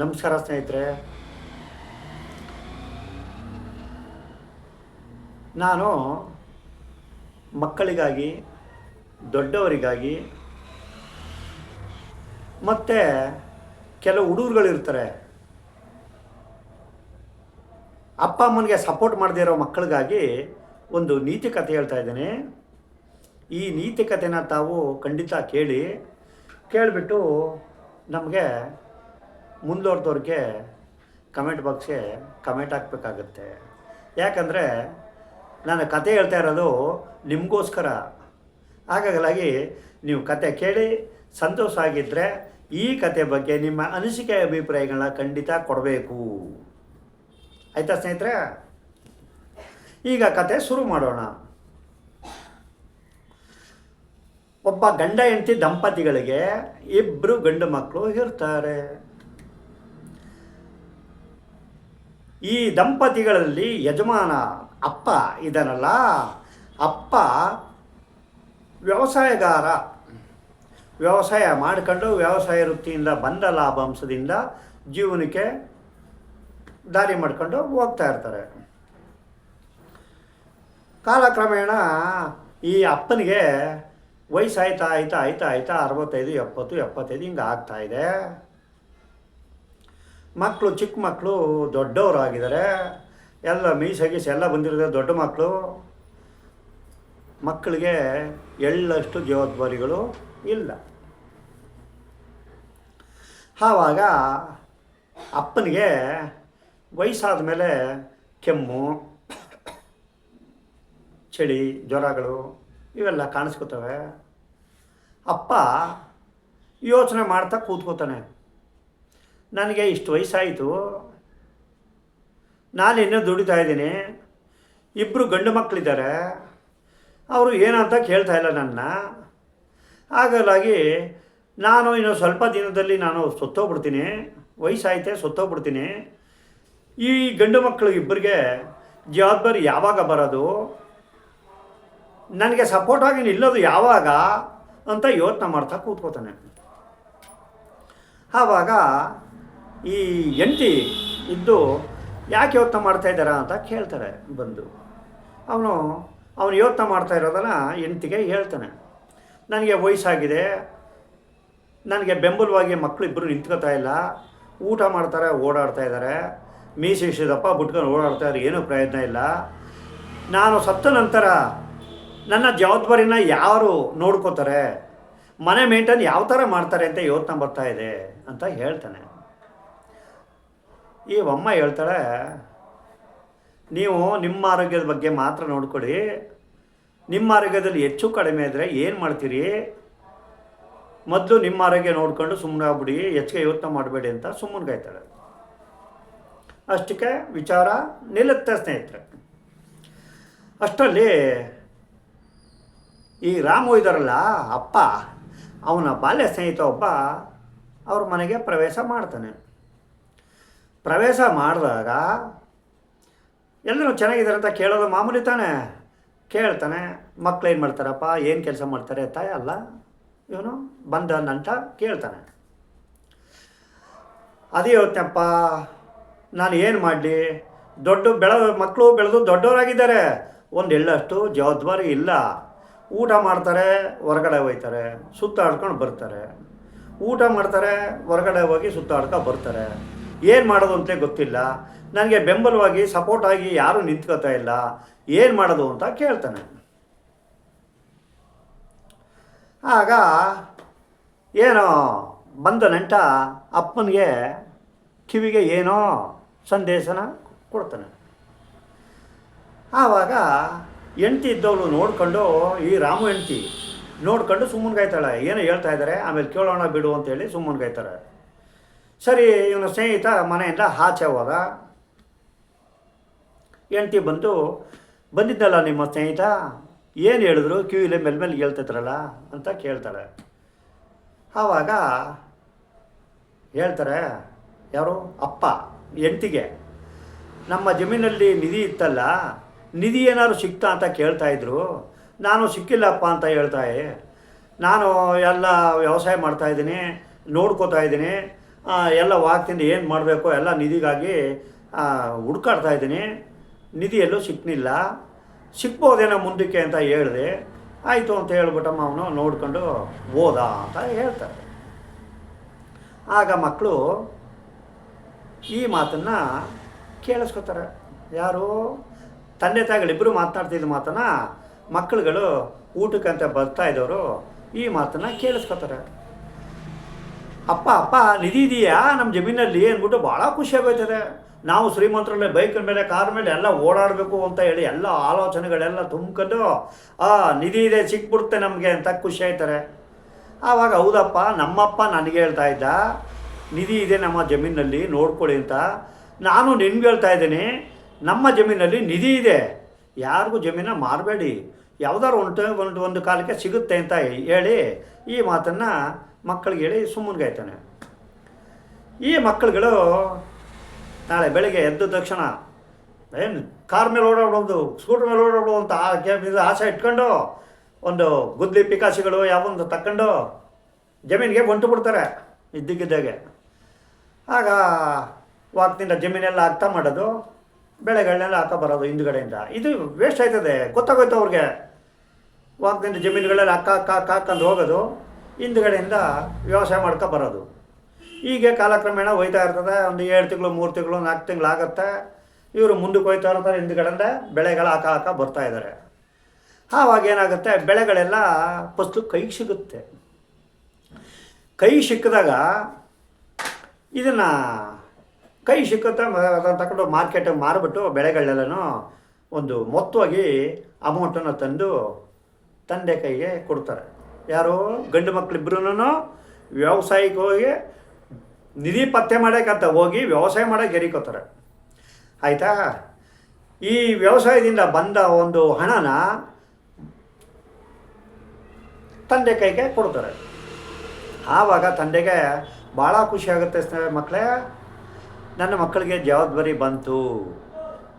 ನಮಸ್ಕಾರ ಸ್ನೇಹಿತರೆ. ನಾನು ಮಕ್ಕಳಿಗಾಗಿ, ದೊಡ್ಡವರಿಗಾಗಿ, ಮತ್ತು ಕೆಲವು ಹುಡುಗರುಗಳಿರ್ತಾರೆ ಅಪ್ಪ ಅಮ್ಮನಿಗೆ ಸಪೋರ್ಟ್ ಮಾಡದೇ ಇರೋ ಮಕ್ಕಳಿಗಾಗಿ ಒಂದು ನೀತಿ ಕಥೆ ಹೇಳ್ತಾ ಇದ್ದೀನಿ. ಈ ನೀತಿ ಕಥೆನ ತಾವು ಖಂಡಿತ ಕೇಳಿ, ಕೇಳಿಬಿಟ್ಟು ನಮಗೆ ಮುಂದುವರೆದವ್ರಿಗೆ ಕಮೆಂಟ್ ಬಾಕ್ಸ್ಗೆ ಕಮೆಂಟ್ ಹಾಕಬೇಕಾಗತ್ತೆ. ಯಾಕಂದರೆ ನಾನು ಕತೆ ಹೇಳ್ತಾ ಇರೋದು ನಿಮಗೋಸ್ಕರ. ಹಾಗಾಗಲಾಗಿ ನೀವು ಕತೆ ಕೇಳಿ, ಸಂತೋಷ ಆಗಿದ್ದರೆ ಈ ಕತೆ ಬಗ್ಗೆ ನಿಮ್ಮ ಅನಿಸಿಕೆ ಅಭಿಪ್ರಾಯಗಳನ್ನ ಖಂಡಿತ ಕೊಡಬೇಕು. ಆಯಿತಾ ಸ್ನೇಹಿತರೆ? ಈಗ ಕತೆ ಶುರು ಮಾಡೋಣ. ಒಬ್ಬ ಗಂಡ ಹೆಂಡತಿ ದಂಪತಿಗಳಿಗೆ ಇಬ್ಬರು ಗಂಡು ಮಕ್ಕಳು ಇರ್ತಾರೆ. ಈ ದಂಪತಿಗಳಲ್ಲಿ ಯಜಮಾನ ಅಪ್ಪ ಇದನಲ್ಲ, ಅಪ್ಪ ವ್ಯವಸಾಯಗಾರ. ವ್ಯವಸಾಯ ಮಾಡಿಕೊಂಡು ವ್ಯವಸಾಯ ವೃತ್ತಿಯಿಂದ ಬಂದ ಲಾಭಾಂಶದಿಂದ ಜೀವನಕ್ಕೆ ದಾರಿ ಮಾಡ್ಕೊಂಡು ಹೋಗ್ತಾ ಇರ್ತಾರೆ. ಕಾಲಕ್ರಮೇಣ ಈ ಅಪ್ಪನಿಗೆ ವಯಸ್ಸಾಯ್ತಾ, ಆಯ್ತಾ ಆಯ್ತಾ ಆಯ್ತಾ, ಅರವತ್ತೈದು, ಎಪ್ಪತ್ತು, ಎಪ್ಪತ್ತೈದು ಹಿಂಗೆ ಆಗ್ತಾಯಿದೆ ಮಕ್ಕಳು ಚಿಕ್ಕ ಮಕ್ಕಳು ದೊಡ್ಡವರಾಗಿದ್ದಾರೆ. ಎಲ್ಲ ಮೀಸ ಗೀಸ ಎಲ್ಲ ಬಂದಿರೋದೇ ದೊಡ್ಡ ಮಕ್ಕಳು ಮಕ್ಕಳಿಗೆ ಎಳ್ಳಷ್ಟು ಜವಾಬ್ದಾರಿಗಳು ಇಲ್ಲ. ಆವಾಗ ಅಪ್ಪನಿಗೆ ವಯಸ್ಸಾದ ಮೇಲೆ ಕೆಮ್ಮು, ಚಳಿ, ಜ್ವರಗಳು ಇವೆಲ್ಲ ಕಾಣಿಸ್ಕೊತವೆ. ಅಪ್ಪ ಯೋಚನೆ ಮಾಡ್ತಾ ಕೂತ್ಕೋತಾನೆ. ನನಗೆ ಇಷ್ಟು ವಯಸ್ಸಾಯಿತು. ನಾನು ಇನ್ನೂ ದುಡಿತಾ ಇದ್ದೀನಿ. ಇಬ್ಬರು ಗಂಡು ಮಕ್ಕಳಿದ್ದಾರೆ ಅವರು ಏನಂತ ಕೇಳ್ತಾ ಇಲ್ಲ ನನ್ನ. ಹಾಗಾಗಿ ನಾನು ಇನ್ನು ಸ್ವಲ್ಪ ದಿನದಲ್ಲಿ ನಾನು ಸೊತ್ತೋಗ್ಬಿಡ್ತೀನಿ. ವಯಸ್ಸಾಯಿತೆ, ಸೊತ್ತೋಗ್ಬಿಡ್ತೀನಿ. ಈ ಗಂಡು ಮಕ್ಕಳು ಇಬ್ಬರಿಗೆ ಜವಾಬ್ದಾರಿ ಯಾವಾಗ ಬರೋದು? ನನಗೆ ಸಪೋರ್ಟಾಗಿ ನಿಲ್ಲೋದು ಯಾವಾಗ ಅಂತ ಯೋಚನೆ ಮಾಡ್ತಾ ಕೂತ್ಕೋತಾನೆ. ಆವಾಗ ಈ ಎಂಟಿ ಇದ್ದು ಯಾಕೆ ಯೋಚನೆ ಮಾಡ್ತಾ ಇದ್ದಾರಾ ಅಂತ ಕೇಳ್ತಾರೆ ಬಂದು. ಅವನು ಅವನು ಯೋಚನೆ ಮಾಡ್ತಾ ಇರೋದನ್ನು ಹೆಂಡ್ತಿಗೆ ಹೇಳ್ತಾನೆ. ನನಗೆ ವಯಸ್ಸಾಗಿದೆ. ನನಗೆ ಬೆಂಬಲವಾಗಿ ಮಕ್ಕಳು ಇಬ್ಬರು ನಿಂತ್ಕೋತಾ ಇಲ್ಲ. ಊಟ ಮಾಡ್ತಾರೆ, ಓಡಾಡ್ತಾ ಇದ್ದಾರೆ. ಮೀಸಿ ಬಿಟ್ಕೊಂಡು ಓಡಾಡ್ತಾ ಇದ್ದಾರೆ. ಏನೂ ಪ್ರಯತ್ನ ಇಲ್ಲ. ನಾನು ಸತ್ತ ನಂತರ ನನ್ನ ಜವಾಬ್ದಾರಿನ ಯಾರು ನೋಡ್ಕೋತಾರೆ? ಮನೆ ಮೇಂಟೈನ್ ಯಾವ ಥರ ಮಾಡ್ತಾರೆ ಅಂತ ಯೋಚನೆ ಬರ್ತಾ ಇದೆ, ಅಂತ ಹೇಳ್ತಾನೆ. ಈ ಅಮ್ಮ ಹೇಳ್ತಾಳೆ, ನೀವು ನಿಮ್ಮ ಆರೋಗ್ಯದ ಬಗ್ಗೆ ಮಾತ್ರ ನೋಡ್ಕೊಳ್ಳಿ ನಿಮ್ಮ ಆರೋಗ್ಯದಲ್ಲಿ ಹೆಚ್ಚು ಕಡಿಮೆ ಇದ್ದರೆ ಏನು ಮಾಡ್ತೀರಿ? ಮೊದಲು ನಿಮ್ಮ ಆರೋಗ್ಯ ನೋಡ್ಕೊಂಡು ಸುಮ್ಮನೆ ಆಗ್ಬಿಡಿ, ಹೆಚ್ಚಿಗೆ ಯೋಚನೆ ಮಾಡಬೇಡಿ ಅಂತ ಸುಮ್ಮನ್ಗಾಯ್ತಾಳೆ ಅಷ್ಟಕ್ಕೆ ವಿಚಾರ ನಿಲ್ಲುತ್ತೆ ಸ್ನೇಹಿತರೆ. ಅಷ್ಟರಲ್ಲಿ ಈ ರಾಮು ಇದ್ದಾರಲ್ಲ ಅಪ್ಪ, ಅವನ ಬಾಲ್ಯ ಸ್ನೇಹಿತ ಒಬ್ಬ ಅವ್ರ ಮನೆಗೆ ಪ್ರವೇಶ ಮಾಡ್ತಾನೆ. ಪ್ರವೇಶ ಮಾಡಿದಾಗ ಎಲ್ಲರೂ ಚೆನ್ನಾಗಿದ್ದಾರೆ ಅಂತ ಕೇಳೋದು ಮಾಮೂಲಿ ತಾನೆ. ಕೇಳ್ತಾನೆ, ಮಕ್ಳು ಏನು ಮಾಡ್ತಾರಪ್ಪ, ಏನು ಕೆಲಸ ಮಾಡ್ತಾರೆ, ತಾಯ ಅಲ್ಲ, ಇವನು ಬಂದನಂತ ಕೇಳ್ತಾನೆ. ಅದೇ ಯೋಚನೆಪ್ಪ ನಾನು ಏನು ಮಾಡಲಿ? ದೊಡ್ಡ ಬೆಳ ಮಕ್ಕಳು ಬೆಳೆದು ದೊಡ್ಡವರಾಗಿದ್ದಾರೆ. ಒಂದು ಎಳ್ಳಷ್ಟು ಜವಾಬ್ದಾರಿ ಇಲ್ಲ. ಊಟ ಮಾಡ್ತಾರೆ, ಹೊರಗಡೆ ಹೋಗ್ತಾರೆ ಸುತ್ತಾಡ್ಕೊಂಡು ಬರ್ತಾರೆ. ಊಟ ಮಾಡ್ತಾರೆ, ಹೊರಗಡೆ ಹೋಗಿ ಸುತ್ತಾಡ್ಕೊಂಡು ಬರ್ತಾರೆ. ಏನು ಮಾಡೋದು ಅಂತಲೇ ಗೊತ್ತಿಲ್ಲ. ನನಗೆ ಬೆಂಬಲವಾಗಿ ಸಪೋರ್ಟ್ ಆಗಿ ಯಾರೂ ನಿಂತ್ಕೋತಾ ಇಲ್ಲ. ಏನು ಮಾಡೋದು ಅಂತ ಕೇಳ್ತಾನೆ. ಆಗ ಏನೋ ಬಂದ ನಂಟ ಅಪ್ಪನಿಗೆ ಕಿವಿಗೆ ಏನೋ ಸಂದೇಶನ ಕೊಡ್ತಾನೆ. ಆವಾಗ ಹೆಂಡ್ತಿ ಇದ್ದವಳು ನೋಡ್ಕೊಂಡು, ಈ ರಾಮು ಹೆಂಡ್ತಿ ನೋಡ್ಕೊಂಡು ಸುಮ್ಮನ್ಗಾಯ್ತಾಳೆ ಏನೋ ಹೇಳ್ತಾ ಇದ್ದಾರೆ ಆಮೇಲೆ ಕೇಳೋಣ ಬಿಡು ಅಂತೇಳಿ ಸುಮ್ಮನ್ಗಾಯ್ತಾರೆ ಸರಿ, ಇವನ ಸ್ನೇಹಿತ, ಮನೆಯಿಂದ ಆಚೆ ಹೋದ. ಹೆಂಡ್ತಿ ಬಂದು ಬಂದಿದ್ದಲ್ಲ ನಿಮ್ಮ ಸ್ನೇಹಿತ? ಏನು ಹೇಳಿದ್ರು? ಕ್ಯೂ ಮೇಲೆ ಮೇಲೆ ಹೇಳ್ತಿದ್ರಲ್ಲ ಅಂತ ಕೇಳ್ತಾಳೆ ಆವಾಗ ಹೇಳ್ತಾರೆ, ಯಾರು? ಅಪ್ಪ, ಹೆಂಡ್ತಿಗೆ, ನಮ್ಮ ಜಮೀನಲ್ಲಿ ನಿಧಿ ಇತ್ತಲ್ಲ, ನಿಧಿ ಏನಾದ್ರು ಸಿಗ್ತಾ ಅಂತ ಕೇಳ್ತಾ ಇದ್ರು. ನಾನು ಸಿಕ್ಕಿಲ್ಲಪ್ಪ ಅಂತ ಹೇಳ್ತಾಯಿ. ನಾನು ಎಲ್ಲ ವ್ಯವಸಾಯ ಮಾಡ್ತಾಯಿದ್ದೀನಿ ನೋಡ್ಕೋತಾ ಇದ್ದೀನಿ. ಎಲ್ಲ ವಾಗ್ತಿಂದ ಏನು ಮಾಡಬೇಕು ಎಲ್ಲ ನಿಧಿಗಾಗಿ ಹುಡ್ಕಾಡ್ತಾ ಇದ್ದೀನಿ. ನಿಧಿ ಎಲ್ಲೂ ಸಿಕ್ಕಲಿಲ್ಲ ಸಿಕ್ಬೋದೇನೋ ಮುಂದಕ್ಕೆ ಅಂತ ಹೇಳಿದೆ. ಆಯಿತು ಅಂತ ಹೇಳ್ಬಿಟ್ಟಮ್ಮ ಅವನು ನೋಡ್ಕೊಂಡು ಹೋದ ಅಂತ ಹೇಳ್ತಾರೆ. ಆಗ ಮಕ್ಕಳು ಈ ಮಾತನ್ನು ಕೇಳಿಸ್ಕೊತಾರೆ. ಯಾರು? ತಂದೆ ತಾಯಿಗಳಿಬ್ಬರು ಮಾತನಾಡ್ತಿದ್ದ ಮಾತನ್ನು ಮಕ್ಕಳುಗಳು ಊಟಕ್ಕಂತ ಬರ್ತಾ ಇದ್ದವರು ಈ ಮಾತನ್ನು ಕೇಳಿಸ್ಕೊತಾರೆ. ಅಪ್ಪ ಅಪ್ಪ, ನಿಧಿ ಇದೆಯಾ? ನಮ್ಮ ಜಮೀನಲ್ಲಿ? ಅಂದ್ಬಿಟ್ಟು ಭಾಳ ಖುಷಿ ಆಗೋಯ್ತದೆ. ನಾವು ಶ್ರೀಮಂತರಲ್ಲೇ ಬೈಕ್ ಮೇಲೆ, ಕಾರ್ ಮೇಲೆ ಎಲ್ಲ ಓಡಾಡಬೇಕು ಅಂತ ಹೇಳಿ ಎಲ್ಲ ಆಲೋಚನೆಗಳೆಲ್ಲ ತುಂಬ್ಕೊಂಡು, ಆ, ನಿಧಿ ಇದೆ, ಸಿಕ್ಬಿಡುತ್ತೆ ನಮಗೆ ಅಂತ ಖುಷಿ ಆಯ್ತಾರೆ. ಆವಾಗ ಹೌದಪ್ಪ, ನಮ್ಮಪ್ಪ ನನಗೆ ಹೇಳ್ತಾ ಇದ್ದ, ನಿಧಿ ಇದೆ ನಮ್ಮ ಜಮೀನಲ್ಲಿ, ನೋಡ್ಕೊಳ್ಳಿ ಅಂತ. ನಾನು ನಿನ್ಗೆ ಹೇಳ್ತಾ ಇದ್ದೀನಿ, ನಮ್ಮ ಜಮೀನಲ್ಲಿ ನಿಧಿ ಇದೆ. ಯಾರಿಗೂ ಜಮೀನ ಮಾರಬೇಡಿ. ಯಾವ್ದಾರು ಒಂದು ಒಂದು ಒಂದು ಕಾಲಕ್ಕೆ ಸಿಗುತ್ತೆ ಅಂತ ಹೇಳಿ ಈ ಮಾತನ್ನು ಮಕ್ಕಳಿಗೆ ಹೇಳಿ ಸುಮ್ಮನ್ಗಾಯ್ತಾನೆ ಈ ಮಕ್ಕಳುಗಳು ನಾಳೆ ಬೆಳಿಗ್ಗೆ ಎದ್ದ ತಕ್ಷಣ ಏನು ಕಾರ್ ಮೇಲೆ ಓಡಾಡೋದು ಸ್ಕೂಟರ್ ಮೇಲೆ ಓಡಾಡೋದು ಅಂತ ಆ ಕೆ- ಇದು ಆಸೆ ಇಟ್ಕೊಂಡು ಒಂದು ಗುದ್ಲಿ ಪಿಕಾಸಿಗಳು ಯಾವೊಂದು ತಕ್ಕೊಂಡು ಜಮೀನಿಗೆ ಹೊಂಟು ಬಿಡ್ತಾರೆ ಇದ್ದಕ್ಕಿದ್ದಾಗೆ ಆಗ ವಾಕ್ನಿಂದ ಜಮೀನೆಲ್ಲ ಹಾಕ್ತಾ ಮಾಡೋದು, ಬೆಳೆಗಳನ್ನೆಲ್ಲ ಹಾಕ ಬರೋದು ಹಿಂದುಗಡೆಯಿಂದ. ಇದು ವೇಸ್ಟ್ ಆಯ್ತದೆ, ಗೊತ್ತಾಗೋಯ್ತು ಅವ್ರಿಗೆ. ವಾಕ್ನಿಂದ ಜಮೀನುಗಳೆಲ್ಲ ಅಕ್ಕ ಅಕ್ಕ ಹಾಕೊಂಡು ಹೋಗೋದು. ಹಿಂದುಗಡೆಯಿಂದ ವ್ಯವಸಾಯ ಮಾಡ್ಕೊ ಬರೋದು. ಹೀಗೆ ಕಾಲಕ್ರಮೇಣ ಹೋಯ್ತಾ ಇರ್ತದೆ. ಒಂದು ಏಳು ತಿಂಗಳು, ಮೂರು ತಿಂಗಳು, ನಾಲ್ಕು ತಿಂಗಳು ಆಗುತ್ತೆ. ಇವರು ಮುಂದಕ್ಕೆ ಹೋಯ್ತಾ ಇರ್ತಾರೆ. ಹಿಂದುಗಡೆಯಿಂದ ಬೆಳೆಗಳು ಹಾಕ ಹಾಕ ಬರ್ತಾ ಇದ್ದಾರೆ. ಆವಾಗ ಏನಾಗುತ್ತೆ? ಬೆಳೆಗಳೆಲ್ಲ ಫಸ್ಟು ಕೈ ಸಿಗುತ್ತೆ. ಕೈ ಸಿಕ್ಕಿದಾಗ ಇದನ್ನು ಕೈ ಸಿಕ್ಕುತ್ತೆ ಅದನ್ನು ತಗೊಂಡು ಮಾರ್ಕೆಟಿಗೆ ಮಾರಿಬಿಟ್ಟು ಬೆಳೆಗಳೆಲ್ಲೂ ಒಂದು ಮೊತ್ತವಾಗಿ ಅಮೌಂಟನ್ನು ತಂದು ತಂದೆ ಕೈಗೆ ಕೊಡ್ತಾರೆ. ಯಾರು? ಗಂಡು ಮಕ್ಕಳಿಬ್ರು ವ್ಯವಸಾಯಕ್ಕೆ ಹೋಗಿ ನಿಧಿ ಪತ್ತೆ ಮಾಡೋಕ್ಕಂತ ಹೋಗಿ ವ್ಯವಸಾಯ ಮಾಡೋಕೆ ಎರಿಕೋತಾರೆ ಆಯಿತಾ? ಈ ವ್ಯವಸಾಯದಿಂದ ಬಂದ ಒಂದು ಹಣನ ತಂದೆ ಕೈಗೆ ಕೊಡ್ತಾರೆ. ಆವಾಗ ತಂದೆಗೆ ಭಾಳ ಖುಷಿ ಆಗುತ್ತೆ ಸ್ನೇಹ ಮಕ್ಕಳೇ, ನನ್ನ ಮಕ್ಕಳಿಗೆ ಜವಾಬ್ದಾರಿ ಬಂತು,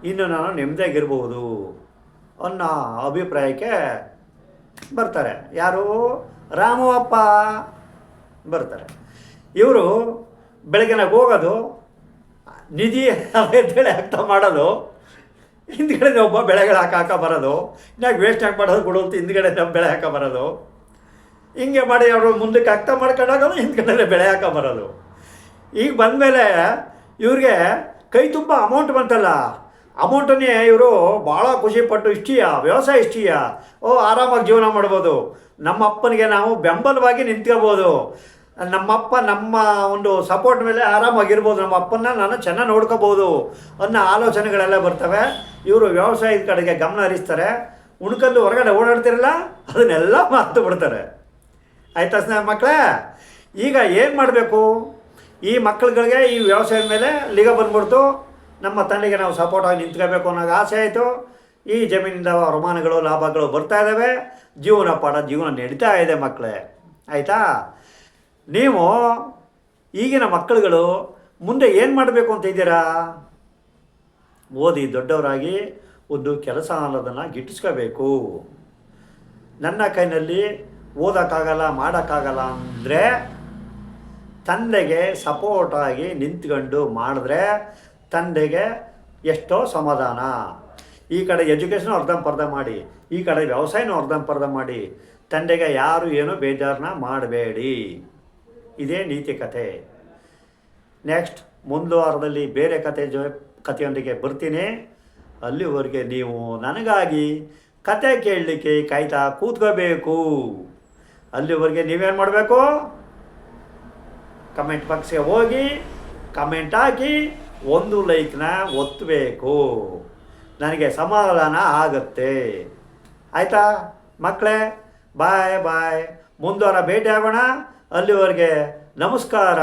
ಇನ್ನು ನಾನು ನೆಮ್ಮದಿಯಾಗಿರ್ಬೋದು ಅನ್ನೋ ಅಭಿಪ್ರಾಯಕ್ಕೆ ಬರ್ತಾರೆ. ಯಾರು? ರಾಮಪ್ಪ ಬರ್ತಾರೆ. ಇವರು ಬೆಳಗ್ಗೆನಾಗ ಹೋಗೋದು, ನಿಧಿ ಅಂತೇಳಿ ಅರ್ಥ ಮಾಡೋದು ಹಿಂದ್ಗಡೆ ಒಬ್ಬ ಬೆಳೆಗಳು ಹಾಕ ಬರೋದು ಇನ್ನಾಗ ವೇಸ್ಟ್ ಹಾಕಿ ಮಾಡೋದು ಕೊಡು ಅಂತ ಹಿಂದ್ಗಡೆ ನಮ್ಮ ಬೆಳೆ ಹಾಕ ಬರೋದು. ಹಿಂಗೆ ಮಾಡಿ ಅವರು ಮುಂದಕ್ಕೆ ಅರ್ಥ ಮಾಡ್ಕೊಂಡಾಗಲೂ ಹಿಂದ್ಗಡೆ ಬೆಳೆ ಹಾಕ ಬರೋದು. ಈಗ ಬಂದಮೇಲೆ ಇವ್ರಿಗೆ ಕೈ ತುಂಬ ಅಮೌಂಟ್ ಬಂತಲ್ಲ. ಅಮೌಂಟನ್ನೇ ಇವರು ಭಾಳ ಖುಷಿಪಟ್ಟು, ಇಷ್ಟೀಯ? ವ್ಯವಸಾಯ ಇಷ್ಟೀಯ? ಓ, ಆರಾಮಾಗಿ ಜೀವನ ಮಾಡ್ಬೋದು. ನಮ್ಮ ಅಪ್ಪನಿಗೆ ನಾವು ಬೆಂಬಲವಾಗಿ ನಿಂತ್ಕೋಬೋದು. ನಮ್ಮಪ್ಪ ನಮ್ಮ ಒಂದು ಸಪೋರ್ಟ್ ಮೇಲೆ ಆರಾಮಾಗಿರ್ಬೋದು ನಮ್ಮ ಅಪ್ಪನ ನಾನು ಚೆನ್ನಾಗಿ ನೋಡ್ಕೋಬೋದು ಅನ್ನೋ ಆಲೋಚನೆಗಳೆಲ್ಲ ಬರ್ತವೆ. ಇವರು ವ್ಯವಸಾಯದ ಕಡೆಗೆ ಗಮನ ಹರಿಸ್ತಾರೆ. ಉಣ್ಕಲ್ಲು ಹೊರಗಡೆ ಓಡಾಡ್ತಿರಲ್ಲ, ಅದನ್ನೆಲ್ಲ ಮಾತು ಬಿಡ್ತಾರೆ. ಆಯ್ತಾ ಸ್ನೇಹ ಮಕ್ಕಳೇ? ಈಗ ಏನು ಮಾಡಬೇಕು? ಈ ಮಕ್ಕಳುಗಳಿಗೆ ಈ ವ್ಯವಸಾಯದ ಮೇಲೆ ಲಿಗ ಬಂದ್ಬಿಡ್ತು. ನಮ್ಮ ತಂದೆಗೆ ನಾವು ಸಪೋರ್ಟಾಗಿ ನಿಂತ್ಕೋಬೇಕು ಅನ್ನೋ ಆಸೆ ಆಯಿತು. ಈ ಜಮೀನಿಂದ ವರಮಾನಗಳು, ಲಾಭಗಳು ಬರ್ತಾ ಇದ್ದಾವೆ ಜೀವನ ಪಾಠ ಜೀವನ ನಡೀತಾ ಇದೆ ಮಕ್ಕಳೇ. ಆಯಿತಾ? ನೀವು ಈಗಿನ ಮಕ್ಕಳುಗಳು ಮುಂದೆ ಏನು ಮಾಡಬೇಕು ಅಂತ ಇದ್ದೀರಾ? ಓದಿ ದೊಡ್ಡವರಾಗಿ ಒಂದು ಕೆಲಸ ಅನ್ನೋದನ್ನು ಗಿಟ್ಟಿಸ್ಕೋಬೇಕು. ನನ್ನ ಕೈನಲ್ಲಿ ಓದೋಕ್ಕಾಗಲ್ಲ, ಮಾಡೋಕ್ಕಾಗಲ್ಲ ಅಂದರೆ ತಂದೆಗೆ ಸಪೋರ್ಟಾಗಿ ನಿಂತ್ಕೊಂಡು ಮಾಡಿದ್ರೆ ತಂದೆಗೆ ಎಷ್ಟೋ ಸಮಾಧಾನ. ಈ ಕಡೆ ಎಜುಕೇಷನ್ ಅರ್ಧಂಪರ್ಧ ಮಾಡಿ, ಈ ಕಡೆ ವ್ಯವಸಾಯನೂ ಅರ್ಧಂಪರ್ಧ ಮಾಡಿ, ತಂದೆಗೆ ಯಾರು ಏನೂ ಬೇಜಾರನ್ನ ಮಾಡಬೇಡಿ. ಇದೇ ನೀತಿ ಕಥೆ. ನೆಕ್ಸ್ಟ್ ಮುಂದುವಾರದಲ್ಲಿ ಬೇರೆ ಕತೆ ಜೊ, ಕಥೆಯೊಂದಿಗೆ ಬರ್ತೀನಿ. ಅಲ್ಲಿವರೆಗೆ ನೀವು ನನಗಾಗಿ ಕತೆ ಕೇಳಲಿಕ್ಕೆ ಕಾಯ್ತಾ ಕೂತ್ಕೋಬೇಕು. ಅಲ್ಲಿವರೆಗೆ ನೀವೇನು ಮಾಡಬೇಕು? ಕಮೆಂಟ್ ಬಾಕ್ಸ್ಗೆ ಹೋಗಿ, ಕಮೆಂಟ್ ಹಾಕಿ ಒಂದು ಲೈಕ್ನ ಒತ್ತಬೇಕು ನನಗೆ ಸಮಾಧಾನ ಆಗುತ್ತೆ. ಆಯಿತಾ? ಮಕ್ಕಳೇ, ಬಾಯ್ ಬಾಯ್. ಮುಂದುವರ ಭೇಟಿ ಆಗೋಣ ಅಲ್ಲಿವರೆಗೆ ನಮಸ್ಕಾರ.